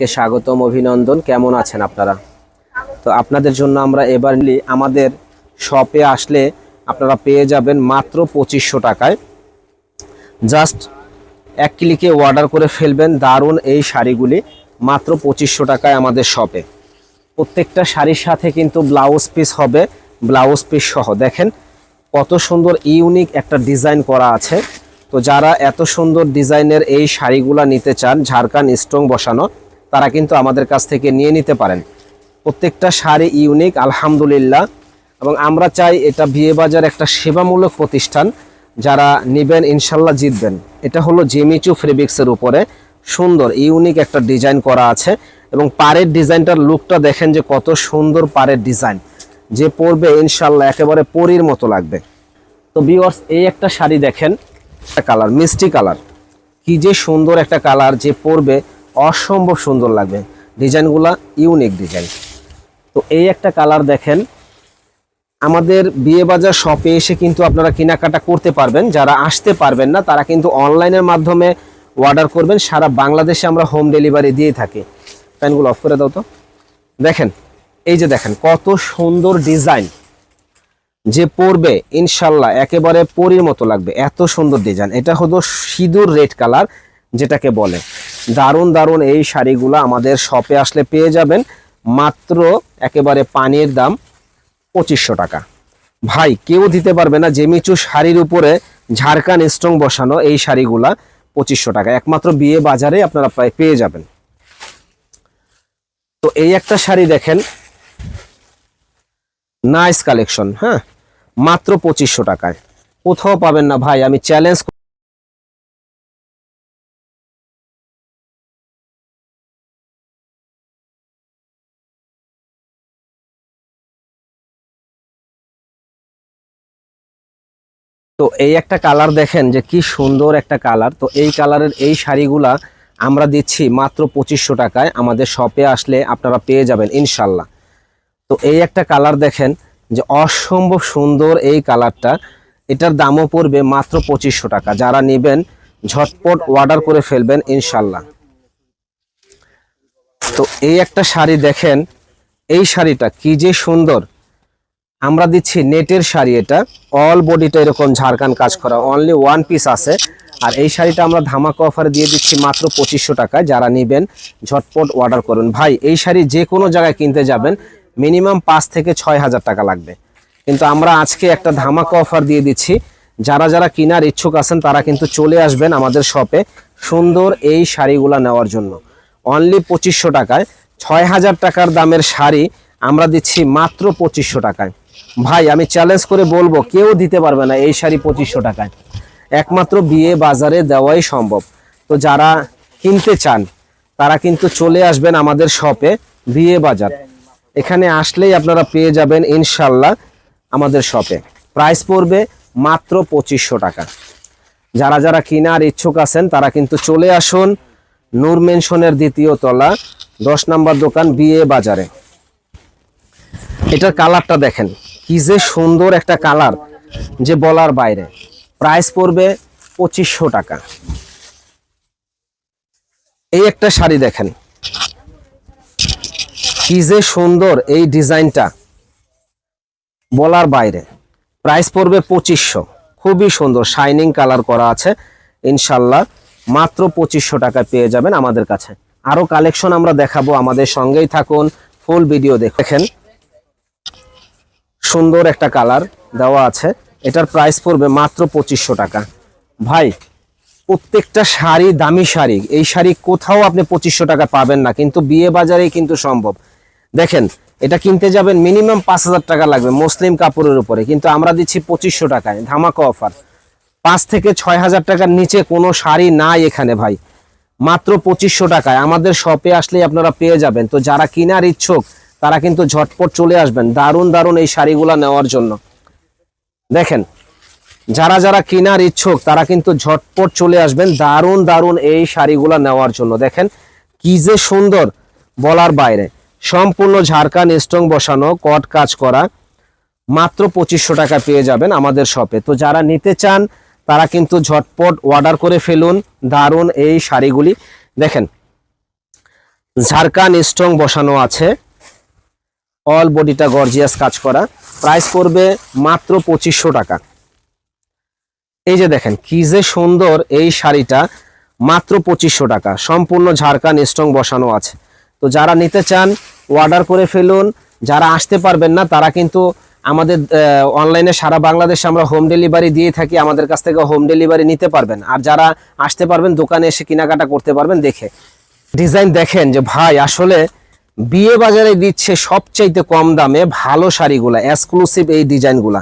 কে স্বাগতম, অভিনন্দন। কেমন আছেন আপনারা? তো আপনাদের জন্য আমরা এবার আমাদের শপে আসলে আপনারা পেয়ে যাবেন মাত্র পঁচিশশো টাকায়। জাস্ট এক ক্লিকে অর্ডার করে ফেলবেন দারুণ এই শাড়িগুলি, মাত্র পঁচিশশো টাকায় আমাদের শপে প্রত্যেকটা শাড়ির সাথে কিন্তু ব্লাউজ পিস হবে ব্লাউজ পিস সহ। দেখেন, কত সুন্দর ইউনিক একটা ডিজাইন করা আছে। তো যারা এত সুন্দর ডিজাইনের এই শাড়িগুলা নিতে চান ঝাড়খান স্ট্রং বসানো তারা কিন্তু আমাদের কাছ থেকে নিয়ে নিতে পারেন। প্রত্যেকটা শাড়ি ইউনিক আলহামদুলিল্লাহ। এবং আমরা চাই এটা বিয়ে বাজার একটা সেবামূলক প্রতিষ্ঠান। যারা নেবেন, ইনশাল্লাহ জিতবেন। এটা হলো জেমিচু ফেব্রিক্সের উপরে। সুন্দর ইউনিক একটা ডিজাইন করা আছে। এবং পাড়ের ডিজাইনটার লুকটা দেখেন যে কত সুন্দর পাড়ের ডিজাইন। যে পরবে, ইনশাল্লাহ একেবারে পরীর মতো লাগবে। তো বিওয়ার্স এই একটা শাড়ি দেখেন, একটা কালার, মিষ্টি কালার। কি যে সুন্দর একটা কালার যে পরবে। অসম্ভব সুন্দর লাগবে। ডিজাইনগুলা ইউনিক ডিজাইন। তো এই একটা কালার দেখেন। আমাদের বিয়ে বাজার শপে এসে কিন্তু আপনারা কেনাকাটা করতে পারবেন। যারা আসতে পারবেন না, তারা কিন্তু অনলাইনের মাধ্যমে অর্ডার করবেন। সারা বাংলাদেশে আমরা হোম ডেলিভারি দিয়ে থাকি। ফ্যানগুলো অফ করে দাও তো। দেখেন, এই যে দেখেন, কত সুন্দর ডিজাইন। যে পরবে, ইনশাল্লাহ একেবারে পরীর মতো লাগবে। এত সুন্দর ডিজাইন। এটা হলো সিঁদুর রেড কালার, যেটাকে বলে। দারুণ দারুণ এই শাড়িগুলো আমাদের শপে আসলে পেয়ে যাবেন। মাত্র একেবারে পানির দাম পঁচিশশো টাকা। ভাই, কেউ দিতে পারবে না জেমিচু শাড়ির উপরে ঝাড়খান স্ট্রং বসানো এই শাড়িগুলা পঁচিশশো টাকা। একমাত্র বিয়ে বাজারে আপনারা প্রায় পেয়ে যাবেন। তো এই একটা শাড়ি দেখেন। নাইস কালেকশন হ্যাঁ? মাত্র পঁচিশশো টাকায়। কোথাও পাবেন না ভাই, আমি চ্যালেঞ্জ তো এই একটা কালার দেখেন যে কি সুন্দর একটা কালার তো এই কালারের এই শাড়িগুলা আমরা দিচ্ছি মাত্র পঁচিশশো টাকায়। আমাদের শপে আসলে আপনারা পেয়ে যাবেন, ইনশাল্লাহ। তো এই একটা কালার দেখেন যে অসম্ভব সুন্দর এই কালারটা এটার দামও পড়বে মাত্র পঁচিশশো টাকা। যারা নেবেন, ঝটপট অর্ডার করে ফেলবেন, ইনশাল্লাহ। তো এই একটা শাড়ি দেখেন, এই শাড়িটা কি যে সুন্দর। আমরা দিচ্ছি নেটের শাড়ি এটা। অল বডিটা এরকম ঝাড়খান কাজ করা। অনলি ওয়ান পিস আছে। আর এই শাড়িটা আমরা ধামাকা অফারে দিয়ে দিচ্ছি মাত্র পঁচিশশো টাকায়। যারা নেবেন, ঝটপট অর্ডার করুন। ভাই, এই শাড়ি যে কোনো জায়গায় কিনতে যাবেন মিনিমাম পাঁচ থেকে ছয় হাজার টাকা লাগবে। কিন্তু আমরা আজকে একটা ধামাকা অফার দিয়ে দিচ্ছি। যারা যারা কেনার ইচ্ছুক আছেন, তারা কিন্তু চলে আসবেন আমাদের শপে সুন্দর এই শাড়িগুলা নেওয়ার জন্য। অনলি পঁচিশশো টাকায়। ছয় হাজার টাকার দামের শাড়ি আমরা দিচ্ছি মাত্র পঁচিশশো টাকায়। ভাই, আমি চ্যালেঞ্জ করে বলব, কেউ দিতে পারবে না এই শাড়ি পঁচিশশো টাকায়। একমাত্র বিয়ে বাজারে দেওয়াই সম্ভব। তো যারা কিনতে চান, তারা কিন্তু চলে আসবেন আমাদের শপে বিয়ে বাজার। এখানে আসলেই আপনারা পেয়ে যাবেন ইনশাল্লাহ আমাদের শপে প্রাইস পড়বে মাত্র পঁচিশশো টাকা। যারা যারা কেনার ইচ্ছুক আছেন, তারা কিন্তু চলে আসুন নূর মেনশনের দ্বিতীয় তলা, দশ নম্বর দোকান, বিয়ে বাজারে। এটার কালারটা দেখেন। কি যে সুন্দর একটা কালার যে বলার বাইরে। প্রাইস পড়বে পঁচিশশো টাকা। এই একটা শাড়ি দেখেন। কি যে সুন্দর এই ডিজাইনটা বলার বাইরে। প্রাইস পড়বে পঁচিশশো। খুবই সুন্দর। শাইনিং কালার করা আছে। ইনশাল্লাহ মাত্র পঁচিশশো টাকা পেয়ে যাবেন আমাদের কাছে। আরও কালেকশন আমরা দেখাবো। আমাদের সঙ্গেই থাকুন। ফুল ভিডিও দেখেন। সুন্দর একটা কালার দেওয়া আছে। এটার প্রাইস পড়বে মাত্র পঁচিশশো টাকা। ভাই, প্রত্যেকটা শাড়ি দামি শাড়ি, এই শাড়ি কোথাও আপনি পঁচিশশো টাকা পাবেন না, কিন্তু বিয়ে বাজারেই কিন্তু সম্ভব। দেখেন, এটা কিনতে যাবেন মিনিমাম পাঁচ হাজার টাকা লাগবে মুসলিম কাপড়ের উপরে, কিন্তু আমরা দিচ্ছি পঁচিশশো টাকায়, ধামাকা অফার পাঁচ থেকে ছয় হাজার টাকার নিচে কোনো শাড়ি নাই এখানে ভাই। মাত্র পঁচিশশো টাকায়। আমাদের শপে আসলেই আপনারা পেয়ে যাবেন। তো যারা কেনার ইচ্ছুক তারা কিন্তু ঝটপট চলে আসবেন, দারুণ দারুণ এই শাড়িগুলা নেওয়ার জন্য। দেখেন, যারা যারা কেনার ইচ্ছুক, তারা কিন্তু ঝটপট চলে আসবেন দারুণ দারুণ এই শাড়িগুলা নেওয়ার জন্য। দেখেন, কি যে সুন্দর বলার বাইরে। সম্পূর্ণ ঝাড়খান স্ট্রং বসানো, কট কাজ করা, মাত্র পঁচিশশো টাকা পেয়ে যাবেন আমাদের শপে। তো যারা নিতে চান, তারা কিন্তু ঝটপট অর্ডার করে ফেলুন দারুণ এই শাড়িগুলি। দেখেন ঝাড়খান স্ট্রং বসানো আছে। অল বডিটা গর্জিয়াস কাজ করা। প্রাইস পড়বে মাত্র পঁচিশশো টাকা। এই যে দেখেন, কি যে সুন্দর এই শাড়িটা, মাত্র পঁচিশশো টাকা। সম্পূর্ণ ঝাড়খান স্ট্রং বসানো আছে। তো যারা নিতে চান অর্ডার করে ফেলুন। যারা আসতে পারবেন না, তারা কিন্তু আমাদের অনলাইনে সারা বাংলাদেশে আমরা হোম ডেলিভারি দিয়ে থাকি, আমাদের কাছ থেকে হোম ডেলিভারি নিতে পারবেন। আর যারা আসতে পারবেন, দোকানে এসে কেনাকাটা করতে পারবেন, দেখে। ডিজাইন দেখেন যে, ভাই, আসলে বিয়ে বাজারে দিচ্ছে সবচাইতে কম দামে ভালো শাড়িগুলা এক্সক্লুসিভ এই ডিজাইনগুলা।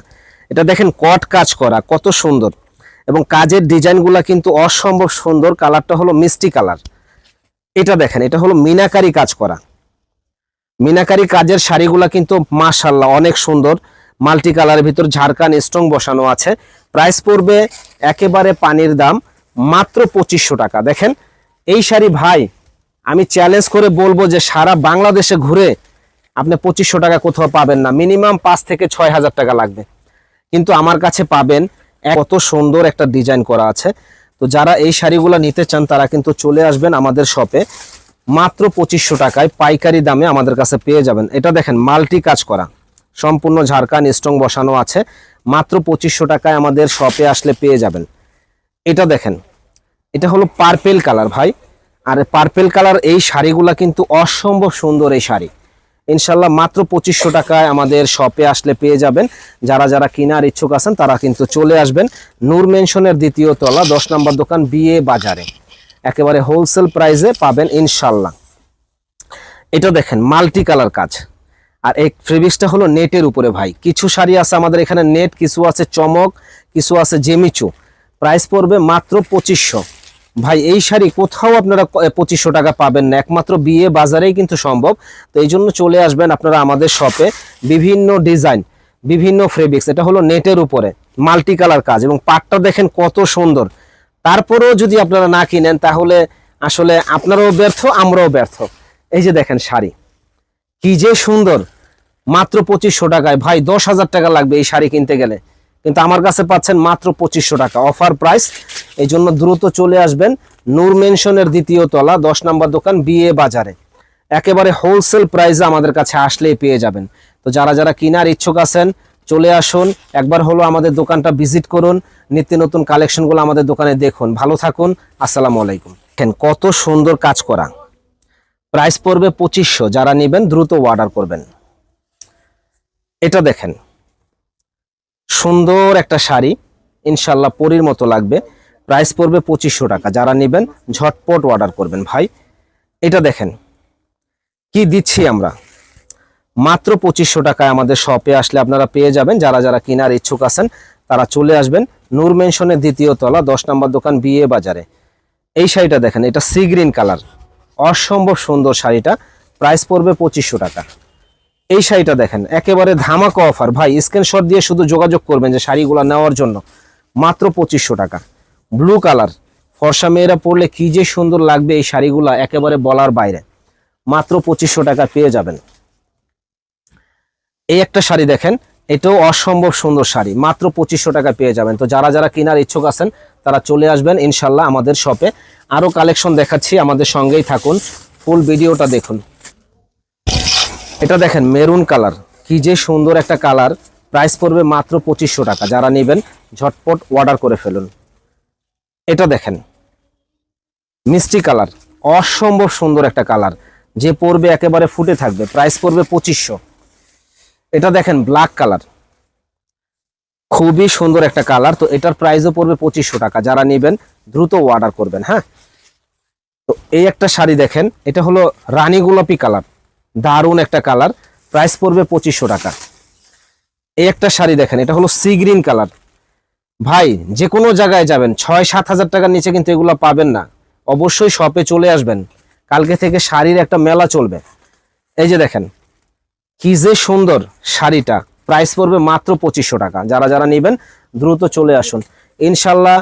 এটা দেখেন কট কাজ করা, কত সুন্দর। এবং কাজের ডিজাইনগুলা কিন্তু অসম্ভব সুন্দর, কালারটা হলো মিষ্টি কালার। এটা দেখেন, এটা হলো মিনাকারি কাজ করা। মিনাকারি কাজের শাড়িগুলা কিন্তু মাশাল্লাহ অনেক সুন্দর। মাল্টি কালারের ভিতর ঝাড়খান স্ট্রং বসানো আছে। প্রাইস পড়বে একেবারে পানির দাম মাত্র পঁচিশশো টাকা। দেখেন, এই শাড়ি ভাই আমি চ্যালেঞ্জ করে বলব যে সারা বাংলাদেশে ঘুরে আপনি পঁচিশশো টাকা কোথাও পাবেন না। মিনিমাম পাঁচ থেকে ছয় হাজার টাকা লাগবে। কিন্তু আমার কাছে পাবেন কত সুন্দর একটা ডিজাইন করা আছে। তো যারা এই শাড়িগুলো নিতে চান, তারা কিন্তু চলে আসবেন আমাদের শপে মাত্র পঁচিশশো টাকায় পাইকারি দামে আমাদের কাছে পেয়ে যাবেন। এটা দেখেন, মাল্টি কাজ করা। সম্পূর্ণ ঝাড়খান স্ট্রং বসানো আছে। মাত্র পঁচিশশো টাকায় আমাদের শপে আসলে পেয়ে যাবেন। এটা দেখেন, এটা হলো পার্পেল কালার ভাই। আর পার্পেল কালার এই শাড়িগুলা কিন্তু অসম্ভব সুন্দর এই শাড়ি। ইনশাল্লাহ মাত্র পঁচিশশো টাকায় আমাদের শপে আসলে পেয়ে যাবেন। যারা যারা কেনার ইচ্ছুক আছেন, তারা কিন্তু চলে আসবেন। নূর মেনশনের দ্বিতীয় তলা, দশ নম্বর দোকান, বিয়ে বাজারে। একেবারে হোলসেল প্রাইসে পাবেন ইনশাল্লাহ এটা দেখেন মাল্টি কালার কাজ। আর এই ফেব্রিক্সটা হলো নেটের উপরে ভাই। কিছু শাড়ি আছে আমাদের এখানে, নেট, কিছু আছে চমক, কিছু আছে জেমিচু। প্রাইস পড়বে মাত্র পঁচিশশো। ভাই, এই শাড়ি কোথাও আপনারা পঁচিশশো টাকা পাবেন না। একমাত্র বিয়ে বাজারেই কিন্তু সম্ভব। তো এই জন্য চলে আসবেন আপনারা আমাদের শপে। বিভিন্ন ডিজাইন, বিভিন্ন ফেব্রিক্স, এটা হলো নেটের উপরে মাল্টি কালার কাজ এবং পাটটা দেখেন কত সুন্দর। তারপরেও যদি আপনারা না কিনেন, তাহলে আসলে আপনারাও ব্যর্থ, আমরাও ব্যর্থ। এই যে দেখেন শাড়ি, কি যে সুন্দর। মাত্র পঁচিশশো টাকায়। ভাই, দশ হাজার টাকা লাগবে এই শাড়ি কিনতে গেলে। কিন্তু আমার কাছে পাচ্ছেন মাত্র পঁচিশশো টাকা। অফার প্রাইস এই জন্য দ্রুত চলে আসবেন নূর মেনশনের দ্বিতীয় তলা, দশ নম্বর দোকান, বিয়ে বাজারে। একেবারে হোলসেল প্রাইসে আমাদের কাছে আসলেই পেয়ে যাবেন। তো যারা যারা কেনার ইচ্ছুক আছেন, চলে আসুন। একবার হলো আমাদের দোকানটা ভিজিট করুন। নিত্য নতুন কালেকশনগুলো আমাদের দোকানে দেখুন। ভালো থাকুন। আসসালামু আলাইকুম। দেখেন কত সুন্দর কাজ করা। প্রাইস পড়বে পঁচিশশো। যারা নেবেন দ্রুত অর্ডার করবেন। এটা দেখেন। সুন্দর একটা শাড়ি ইনশাল্লাহ পরির মতো লাগবে। প্রাইস পড়বে পঁচিশশো টাকা। যারা নেবেন, ঝটপট অর্ডার করবেন ভাই। এটা দেখেন, কি দিচ্ছি আমরা? মাত্র পঁচিশশো টাকায় আমাদের শপে আসলে আপনারা পেয়ে যাবেন। যারা যারা কেনার ইচ্ছুক আছেন, তারা চলে আসবেন নূর মেনশনের দ্বিতীয় তলা, দশ নম্বর দোকান বিয়ে বাজারে। এই শাড়িটা দেখেন, এটা সি গ্রিন কালার অসম্ভব সুন্দর শাড়িটা। প্রাইস পড়বে পঁচিশশো টাকা। এই শাড়িটা দেখেন, একেবারে ধামাকা অফার ভাই স্ক্রিনশট দিয়ে শুধু যোগাযোগ করবেন যে শাড়িগুলো নেওয়ার জন্য। মাত্র পঁচিশশো টাকা। ব্লু কালার ফর্সা মেয়েরা পরলে কি যে সুন্দর লাগবে এই শাড়িগুলো একেবারে বলার বাইরে। মাত্র পঁচিশশো টাকা পেয়ে যাবেন। এই একটা শাড়ি দেখেন, এটাও অসম্ভব সুন্দর শাড়ি। মাত্র পঁচিশশো টাকা পেয়ে যাবেন। তো যারা যারা কেনার ইচ্ছুক আছেন, তারা চলে আসবেন ইনশাল্লাহ আমাদের শপে আরও কালেকশন দেখাচ্ছি, আমাদের সঙ্গেই থাকুন। ফুল ভিডিওটা দেখুন। এটা দেখেন মেরুন কালার কি যে সুন্দর একটা কালার প্রাইস পড়বে মাত্র পঁচিশশো টাকা। যারা নেবেন, ঝটপট অর্ডার করে ফেলুন। এটা দেখেন, মিষ্টি কালার অসম্ভব সুন্দর একটা কালার যে পড়বে একেবারে ফুটে থাকবে। প্রাইস পড়বে পঁচিশশো। এটা দেখেন ব্ল্যাক কালার খুবই সুন্দর একটা কালার তো এটার প্রাইসও পড়বে পঁচিশশো টাকা। যারা নেবেন, দ্রুত অর্ডার করবেন হ্যাঁ? তো এই একটা শাড়ি দেখেন, এটা হলো রানী গোলাপি কালার দারুণ একটা কালার। প্রাইস পড়বে পঁচিশশো টাকা। এই একটা শাড়ি দেখেন, এটা হলো সি গ্রিন কালার। ভাই যে কোনো জায়গায় যাবেন, ছয় সাত হাজার টাকার নিচে কিন্তু এগুলো পাবেন না। অবশ্যই শপে চলে আসবেন। কালকে থেকে শাড়ির একটা মেলা চলবে। এই যে দেখেন, কি যে সুন্দর শাড়িটা। প্রাইস পড়বে মাত্র পঁচিশশো টাকা। যারা যারা নেবেন, দ্রুত চলে আসুন। ইনশাল্লাহ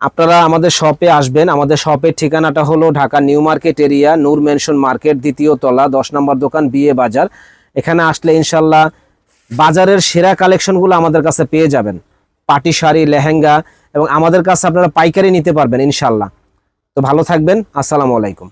আপনারা আমাদের শপে আসবেন। আমাদের শপের ঠিকানাটা হলো Dhaka new market area, Noor mansion market, দ্বিতীয় তলা, দশ নম্বর দোকান, বিয়ে বাজার। এখানে আসলে ইনশাল্লাহ বাজারের সেরা কালেকশনগুলো আমাদের কাছে পেয়ে যাবেন। পাটি শাড়ি, লেহেঙ্গা এবং আমাদের কাছে আপনারা পাইকারি নিতে পারবেন ইনশাল্লাহ তো ভালো থাকবেন। আসসালামু আলাইকুম।